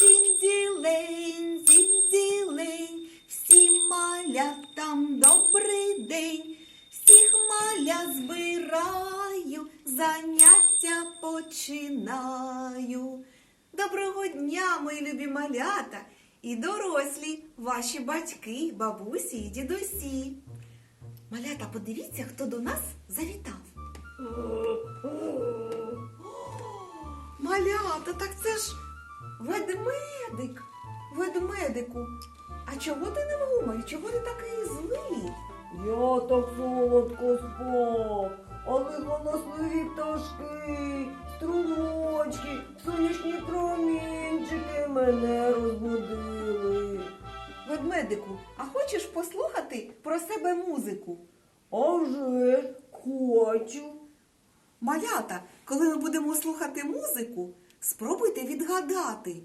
дзінь-дзілень, дзінь-дзілень, всім малятам добрий день, всіх маля збираю, заняття починаю. Доброго дня, мої любі малята і дорослі, ваші батьки, бабусі і дідусі. Малята, подивіться, хто до нас завітав. Малята, так це ж ведмедик. Ведмедику. А чого ти не вгумаєш? Чого ти такий злий? Я так солодко спав, але голосливі пташки, струмочки, сонячні промінчики мене розбудили. Ведмедику, а хочеш послухати про себе музику? А вже ж хочу. Малята, коли ми будемо слухати музику, спробуйте відгадати,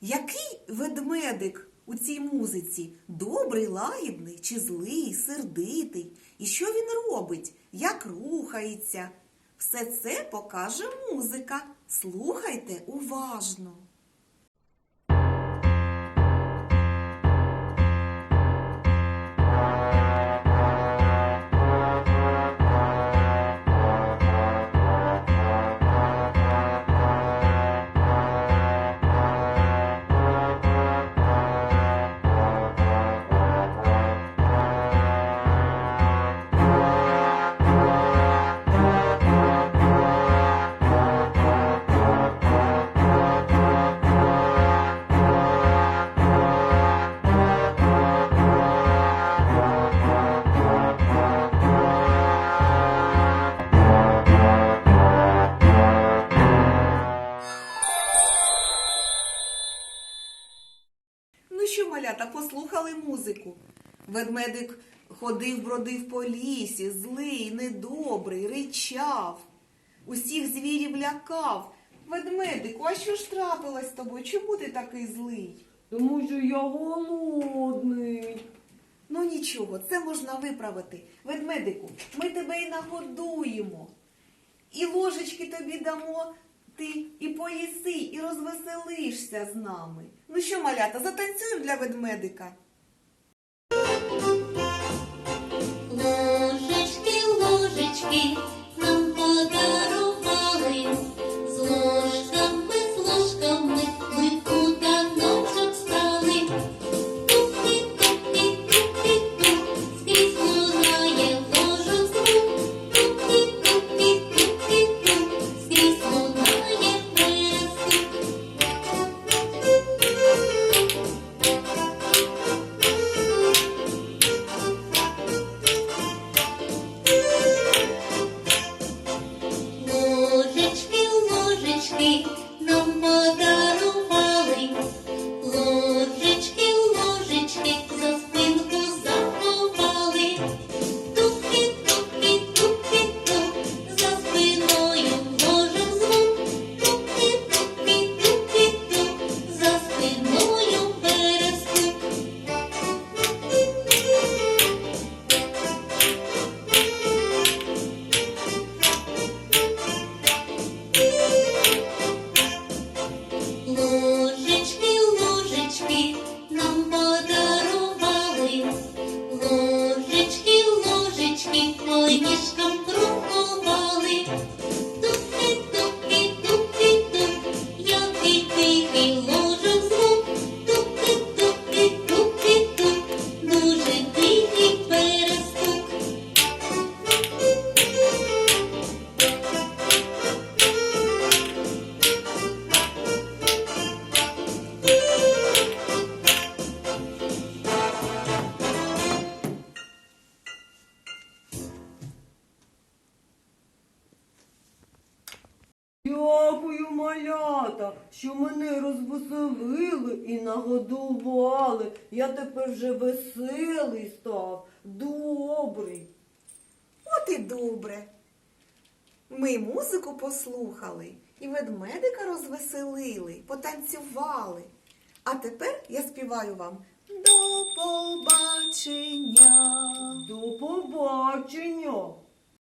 який ведмедик у цій музиці добрий, лагідний чи злий, сердитий, і що він робить, як рухається. Все це покаже музика. Слухайте уважно. Малята, послухали музику. Ведмедик ходив, бродив по лісі, злий, недобрий, ричав, усіх звірів лякав. Ведмедику, а що ж трапилось з тобою? Чому ти такий злий? Тому що я голодний. Ну нічого, це можна виправити. Ведмедику, ми тебе і нагодуємо. І ложечки тобі дамо, ти і поїси, і розвеселишся з нами. Ну що, малята, затанцюємо для ведмедика. Ложечки, ложечки ложечки нам Дякую, малята, що мене розвеселили і нагодували. Я тепер вже веселий став, добрий. От і добре. Ми музику послухали і ведмедика розвеселили, потанцювали. А тепер я співаю вам до побачення. До побачення.